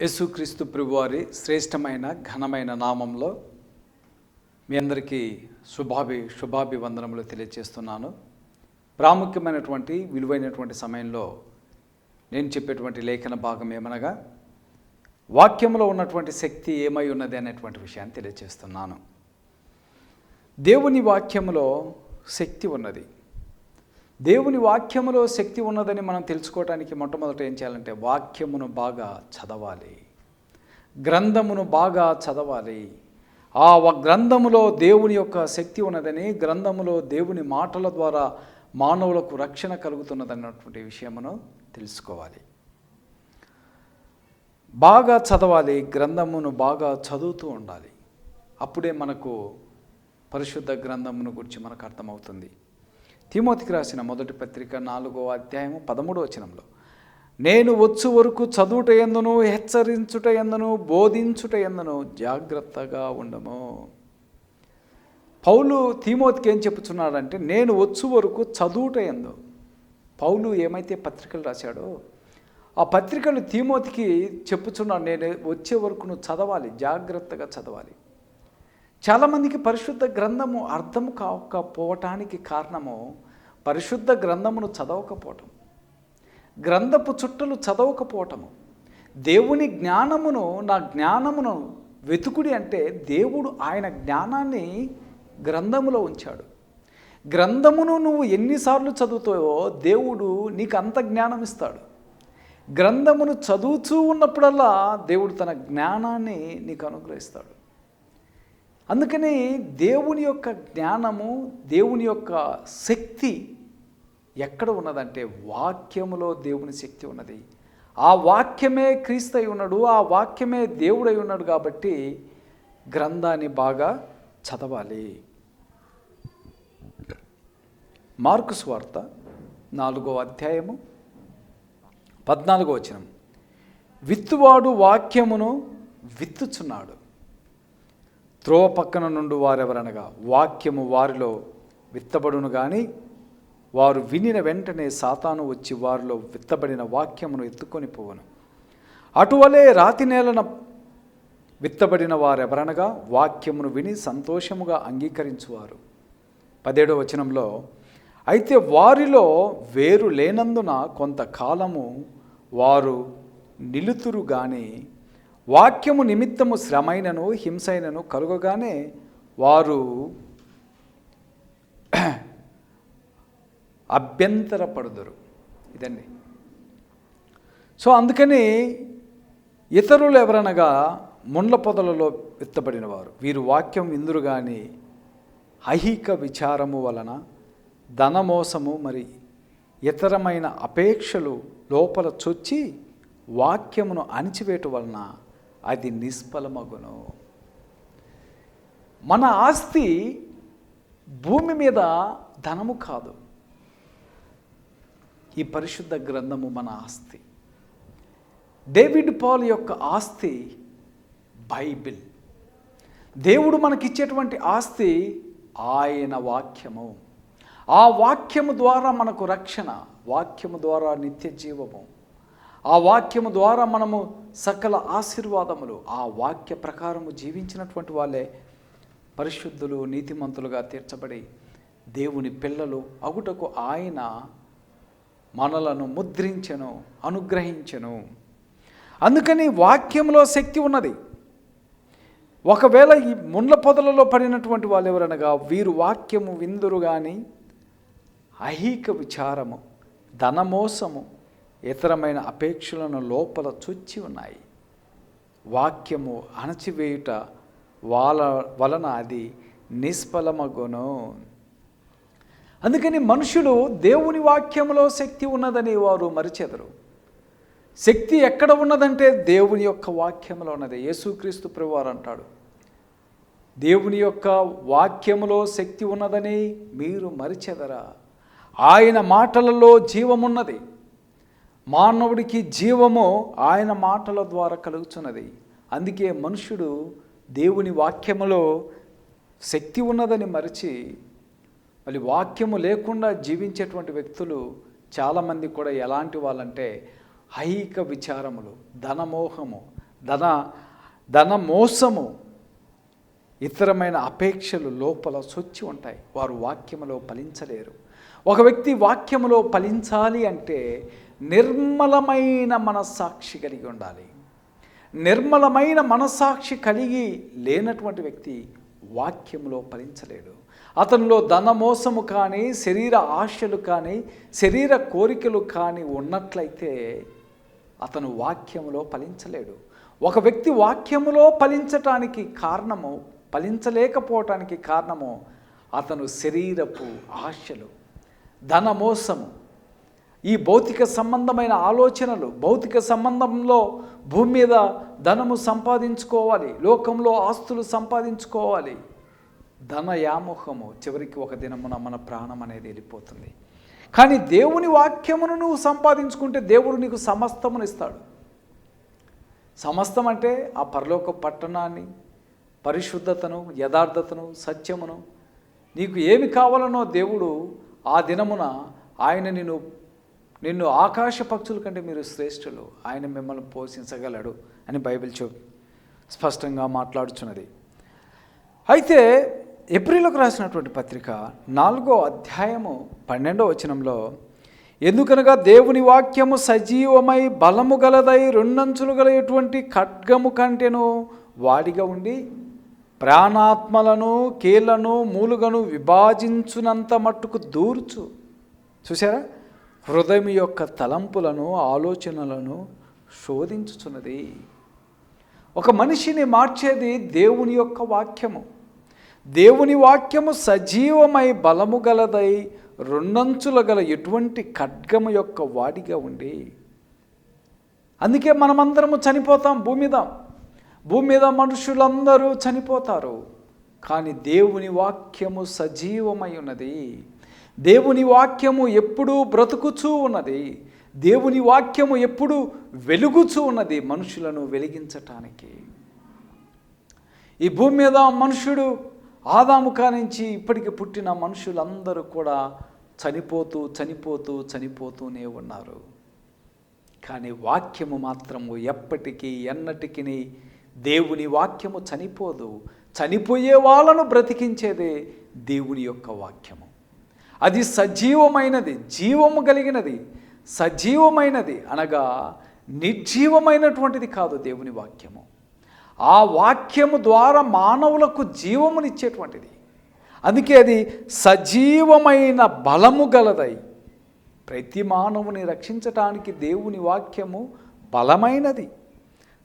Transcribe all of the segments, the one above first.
యేసుక్రీస్తు ప్రభువారి శ్రేష్టమైన ఘనమైన నామంలో మీ అందరికీ శుభాభి శుభాభివందనములు తెలియజేస్తున్నాను ప్రాముఖ్యమైనటువంటి విలువైనటువంటి సమయంలో నేను చెప్పేటువంటి లేఖన భాగం ఏమనగా వాక్యంలో ఉన్నటువంటి శక్తి ఏమై ఉన్నది అనేటువంటి విషయాన్ని తెలియజేస్తున్నాను దేవుని వాక్యంలో శక్తి ఉన్నది. దేవుని వాక్యములో శక్తి ఉన్నదని మనం తెలుసుకోవటానికి మొట్టమొదట ఏం చేయాలంటే వాక్యమును బాగా చదవాలి. గ్రంథమును బాగా చదవాలి. ఆ గ్రంథములో దేవుని యొక్క శక్తి ఉన్నదని గ్రంథములో దేవుని మాటల ద్వారా మానవులకు రక్షణ కలుగుతున్నదన్నటువంటి విషయమును తెలుసుకోవాలి. బాగా చదవాలి గ్రంథమును బాగా చదువుతూ ఉండాలి. అప్పుడే మనకు పరిశుద్ధ గ్రంథమును గురించి మనకు అర్థమవుతుంది. తిమోతికి రాసిన మొదటి పత్రిక నాలుగో అధ్యాయము పదమూడో వచనంలో నేను వచ్చు వరకు చదువుట ఎందును హెచ్చరించుట ఎందును బోధించుట ఎందును జాగ్రత్తగా ఉండము. పౌలు తిమోతికి ఏం చెప్పుచున్నాడంటే నేను వచ్చు వరకు చదువుట ఎందు. పౌలు ఏమైతే పత్రికలు రాశాడో ఆ పత్రికలు తిమోతికి చెప్పుచున్నాడు నేను వచ్చే వరకు నువ్వు చదవాలి జాగ్రత్తగా చదవాలి. చాలామందికి పరిశుద్ధ గ్రంథము అర్థం కాకపోవటానికి కారణము పరిశుద్ధ గ్రంథమును చదవకపోవటం. గ్రంథపు చుట్టలు చదవకపోవటము. దేవుని జ్ఞానమును నా జ్ఞానమును వెతుకుడి అంటే దేవుడు ఆయన జ్ఞానాన్ని గ్రంథములో ఉంచాడు. గ్రంథమును నువ్వు ఎన్నిసార్లు చదువుతావో దేవుడు నీకు అంత జ్ఞానం ఇస్తాడు. గ్రంథమును చదువుతూ ఉన్నప్పుడల్లా దేవుడు తన జ్ఞానాన్ని నీకు అనుగ్రహిస్తాడు. అందుకని దేవుని యొక్క జ్ఞానము దేవుని యొక్క శక్తి ఎక్కడ ఉన్నదంటే వాక్యములో దేవుని శక్తి ఉన్నది. ఆ వాక్యమే క్రీస్తై ఉన్నాడు ఆ వాక్యమే దేవుడై ఉన్నాడు కాబట్టి గ్రంథాన్ని బాగా చదవాలి. మార్కు స్వార్త నాలుగో అధ్యాయము పద్నాలుగో వచనం. విత్తువాడు వాక్యమును విత్తుచున్నాడు. త్రోవ పక్కన నుండి వారెవరనగా వాక్యము వారిలో విత్తబడును కానీ వారు వినిన వెంటనే సాతాను వచ్చి వారిలో విత్తబడిన వాక్యమును ఎత్తుకొని పోవను. అటువలే రాతి నేలన విత్తబడిన వారెవరనగా వాక్యమును విని సంతోషముగా అంగీకరించువారు. పదేడో వచనంలో అయితే వారిలో వేరు లేనందున కొంతకాలము వారు నిలుతురు కానీ వాక్యము నిమిత్తము శ్రమైనను హింసైనను కలుగగానే వారు అభ్యంతరపడుదురు. ఇదండి. సో అందుకని ఇతరులు ఎవరనగా ముండ్ల పొదలలో విత్తబడిన వారు వీరు వాక్యం ఇందురు కానీ ఐహిక విచారము వలన ధనమోసము మరి ఇతరమైన అపేక్షలు లోపల చొచ్చి వాక్యమును అణిచివేట వలన అది నిష్ఫలమగును. మన ఆస్తి భూమి మీద ధనము కాదు. ఈ పరిశుద్ధ గ్రంథము మన ఆస్తి. డేవిడ్ పాల్ యొక్క ఆస్తి బైబిల్. దేవుడు మనకిచ్చేటువంటి ఆస్తి ఆయన వాక్యము. ఆ వాక్యము ద్వారా మనకు రక్షణ వాక్యము ద్వారా నిత్య జీవము. ఆ వాక్యము ద్వారా మనము సకల ఆశీర్వాదములు ఆ వాక్య ప్రకారము జీవించినటువంటి వాళ్ళే పరిశుద్ధులు నీతిమంతులుగా తీర్చబడి దేవుని పిల్లలు అగుటకు ఆయన మనలను ముద్రించను అనుగ్రహించను. అందుకని వాక్యంలో శక్తి ఉన్నది. ఒకవేళ ఈ ముండ్ల పొదలలో పడినటువంటి వాళ్ళు ఎవరనగా వీరు వాక్యము విందురు కానీ అహీక విచారము ధనమోసము ఇతరమైన అపేక్షలను లోపల చొచ్చి ఉన్నాయి. వాక్యము అణచివేయుట వాళ్ళ వలన అది నిష్ఫలమగును. అందుకని మనుషులు దేవుని వాక్యములో శక్తి ఉన్నదని వారు మరిచెదరు. శక్తి ఎక్కడ ఉన్నదంటే దేవుని యొక్క వాక్యములో ఉన్నది. యేసుక్రీస్తు ప్రభువారు అంటాడు దేవుని యొక్క వాక్యములో శక్తి ఉన్నదని మీరు మరిచెదరా. ఆయన మాటలలో జీవమున్నది. మానవుడికి జీవము ఆయన మాటల ద్వారా కలుగుతున్నది అందుకే మనుషుడు దేవుని వాక్యములో శక్తి ఉన్నదని మరిచి మళ్ళీ వాక్యము లేకుండా జీవించేటువంటి వ్యక్తులు చాలామంది కూడా ఎలాంటి వాళ్ళంటే ఐక విచారములు ధనమోహము ధన ధన మోసము ఇతరమైన అపేక్షలు లోపల సొచ్చి ఉంటాయి. వారు వాక్యములో ఫలించలేరు. ఒక వ్యక్తి వాక్యములో ఫలించాలి అంటే నిర్మలమైన మనస్సాక్షి కలిగి ఉండాలి. నిర్మలమైన మనస్సాక్షి కలిగి లేనటువంటి వ్యక్తి వాక్యంలో ఫలించలేడు. అతనిలో ధనమోసము కానీ శరీర ఆశలు కానీ శరీర కోరికలు కానీ ఉన్నట్లయితే అతను వాక్యములో ఫలించలేడు. ఒక వ్యక్తి వాక్యములో ఫలించటానికి కారణము ఫలించలేకపోవటానికి కారణము అతను శరీరపు ఆశలు ధనమోసము ఈ భౌతిక సంబంధమైన ఆలోచనలు భౌతిక సంబంధంలో భూమి మీద ధనము సంపాదించుకోవాలి లోకంలో ఆస్తులు సంపాదించుకోవాలి. ధన యామోహము చివరికి ఒక దినమున మన ప్రాణం అనేది వెళ్ళిపోతుంది. కానీ దేవుని వాక్యమును నువ్వు సంపాదించుకుంటే దేవుడు నీకు సమస్తమును ఇస్తాడు. సమస్తం అంటే ఆ పరలోక పట్టణాన్ని పరిశుద్ధతను యథార్థతను సత్యమును నీకు ఏమి కావాలనో దేవుడు ఆ దినమున ఆయన నిన్ను నిన్ను ఆకాశ పక్షుల కంటే మీరు శ్రేష్ఠులు. ఆయన మిమ్మల్ని పోషించగలడు అని బైబిల్ చెప్ స్పష్టంగా మాట్లాడుచున్నది. అయితే ఏప్రిల్లోకి రాసినటువంటి పత్రిక నాలుగో అధ్యాయము పన్నెండో వచనంలో ఎందుకనగా దేవుని వాక్యము సజీవమై బలము గలదై రెండంచులు గల ఎటువంటి ఖడ్గము కంటేను వాడిగా ఉండి ప్రాణాత్మలను కీళ్ళను మూలుగను విభాజించునంత మట్టుకు దూర్చు. చూసారా హృదయం యొక్క తలంపులను ఆలోచనలను శోధించుచున్నది. ఒక మనిషిని మార్చేది దేవుని యొక్క వాక్యము. దేవుని వాక్యము సజీవమై బలము గలదై రెండంచుల గల ఎటువంటి ఖడ్గము యొక్క వాడిగా ఉండి అందుకే మనమందరము చనిపోతాం భూమి మీద. భూమి మీద మనుషులందరూ చనిపోతారు. కానీ దేవుని వాక్యము సజీవమై ఉన్నది. దేవుని వాక్యము ఎప్పుడూ బ్రతుకుచూ ఉన్నది. దేవుని వాక్యము ఎప్పుడు వెలుగుచూ ఉన్నది మనుషులను వెలిగించటానికి. ఈ భూమి మీద మనుషుడు ఆదాము కానించి ఇప్పటికి పుట్టిన మనుషులందరూ కూడా చనిపోతూ చనిపోతూ చనిపోతూనే ఉన్నారు. కానీ వాక్యము మాత్రము ఎప్పటికీ ఎన్నటికి దేవుని వాక్యము చనిపోదు. చనిపోయే వాళ్ళను బ్రతికించేదే దేవుని యొక్క వాక్యము. అది సజీవమైనది జీవము కలిగినది. సజీవమైనది అనగా నిర్జీవమైనటువంటిది కాదు దేవుని వాక్యము. ఆ వాక్యము ద్వారా మానవులకు జీవమునిచ్చేటువంటిది. అందుకే అది సజీవమైన బలము గలదై ప్రతి మానవుని రక్షించటానికి దేవుని వాక్యము బలమైనది.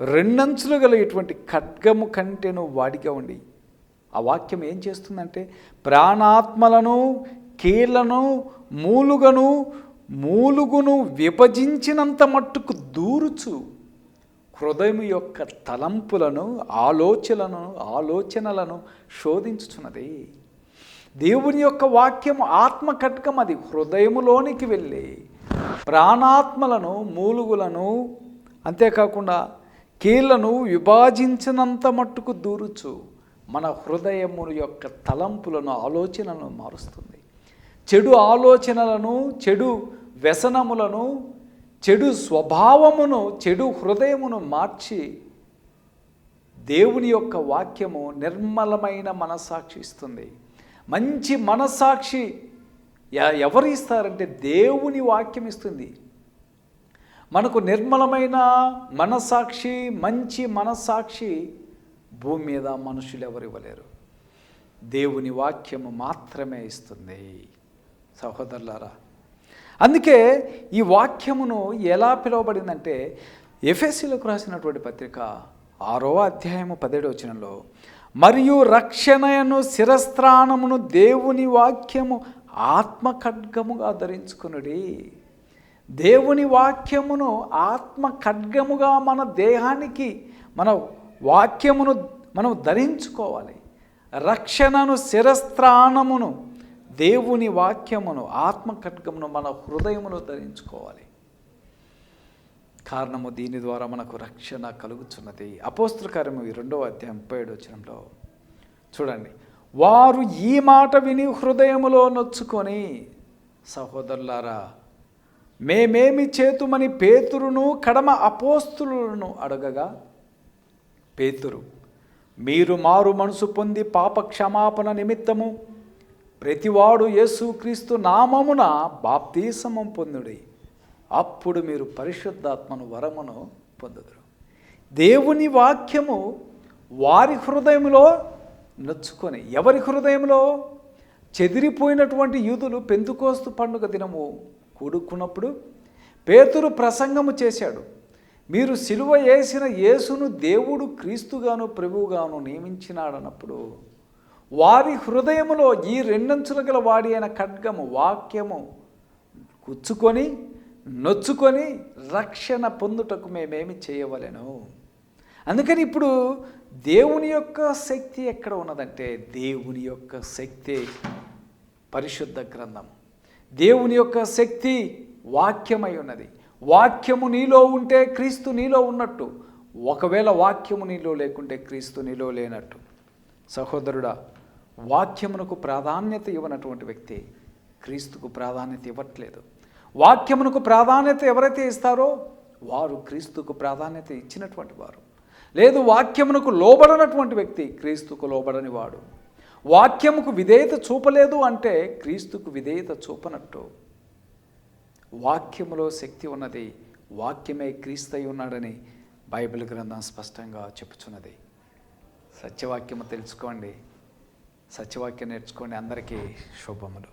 రెండంచులు గల ఇటువంటి ఖడ్గము కంటేను వాడిగా ఉండి ఆ వాక్యం ఏం చేస్తుందంటే ప్రాణాత్మలను కీళ్ళను మూలుగను మూలుగును విభజించినంత మట్టుకు దూరుచు. హృదయం యొక్క తలంపులను ఆలోచనలను ఆలోచనలను శోధించుచున్నది. దేవుని యొక్క వాక్యం ఆత్మ కట్కం అది. హృదయములోనికి వెళ్ళి ప్రాణాత్మలను మూలుగులను అంతేకాకుండా కీళ్ళను విభాజించినంత మట్టుకు దూరుచు. మన హృదయము యొక్క తలంపులను ఆలోచనలను మారుస్తుంది. చెడు ఆలోచనలను చెడు వ్యసనములను చెడు స్వభావమును చెడు హృదయమును మార్చి దేవుని యొక్క వాక్యము నిర్మలమైన మనస్సాక్షి ఇస్తుంది. మంచి మనస్సాక్షి ఎవరు ఇస్తారంటే దేవుని వాక్యం ఇస్తుంది. మనకు నిర్మలమైన మనస్సాక్షి మంచి మనస్సాక్షి భూమి మీద మనుషులు ఎవరు ఇవ్వలేరు. దేవుని వాక్యము మాత్రమే ఇస్తుంది. సహోదరులారా. అందుకే ఈ వాక్యమును ఎలా పిలువబడిందంటే ఎఫ్ఎస్సీలకు రాసినటువంటి పత్రిక ఆరో అధ్యాయము పదిహేడు వచనంలో మరియు రక్షణను శిరస్త్రాణమును దేవుని వాక్యము ఆత్మ ఖడ్గముగా ధరించుకునుడి. దేవుని వాక్యమును ఆత్మ ఖడ్గముగా మన దేహానికి మన వాక్యమును మనం ధరించుకోవాలి. రక్షణను శిరస్త్రాణమును దేవుని వాక్యమును ఆత్మ ఖడ్గమును మన హృదయమును ధరించుకోవాలి. కారణము దీని ద్వారా మనకు రక్షణ కలుగుతున్నది అపోస్తుల కార్యము ఈ రెండవ అధ్యాయం ముప్పై ఏడు వచ్చినంలో చూడండి. వారు ఈ మాట విని హృదయములో నొచ్చుకొని సహోదరులారా మేమేమి చేతుమని పేతురును కడమ అపోస్తులను అడగగా పేతురు మీరు మారు మనసు పొంది పాప క్షమాపణ నిమిత్తము ప్రతివాడు యేసుక్రీస్తు నామమున బాప్తీసమం పొందుడి. అప్పుడు మీరు పరిశుద్ధాత్మను వరమును పొందుదురు. దేవుని వాక్యము వారి హృదయంలో నొచ్చుకొని ఎవరి హృదయంలో చెదిరిపోయినటువంటి యూదులు పెంతుకోస్తు పండుగ దినము కూడుకున్నప్పుడు పేతురు ప్రసంగము చేశాడు. మీరు సిలువ వేసిన యేసును దేవుడు క్రీస్తుగాను ప్రభువుగాను నియమించినాడన్నప్పుడు వారి హృదయములో ఈ రెండంచుల గల వాడి అయిన ఖడ్గము వాక్యము కుచ్చుకొని నొచ్చుకొని రక్షణ పొందుటకు మేమేమి చేయవలెను. అందుకని ఇప్పుడు దేవుని యొక్క శక్తి ఎక్కడ ఉన్నదంటే దేవుని యొక్క శక్తి పరిశుద్ధ గ్రంథం. దేవుని యొక్క శక్తి వాక్యమై ఉన్నది. వాక్యము నీలో ఉంటే క్రీస్తు నీలో ఉన్నట్టు. ఒకవేళ వాక్యము నీలో లేకుంటే క్రీస్తు నీలో లేనట్టు. సహోదరుడా వాక్యమునకు ప్రాధాన్యత ఇవ్వనటువంటి వ్యక్తి క్రీస్తుకు ప్రాధాన్యత ఇవ్వట్లేదు. వాక్యమునకు ప్రాధాన్యత ఎవరైతే ఇస్తారో వారు క్రీస్తుకు ప్రాధాన్యత ఇచ్చినటువంటి వారు. లేదు వాక్యమునకు లోబడనటువంటి వ్యక్తి క్రీస్తుకు లోబడని వాడు. వాక్యముకు విధేయత చూపలేదు అంటే క్రీస్తుకు విధేయత చూపనట్టు. వాక్యములో శక్తి ఉన్నది వాక్యమే క్రీస్తయి ఉన్నాడని బైబిల్ గ్రంథం స్పష్టంగా చెప్పుచున్నది. సత్యవాక్యము తెలుసుకోండి. సత్యవాక్యం నేర్చుకోండి. అందరికీ శుభములు.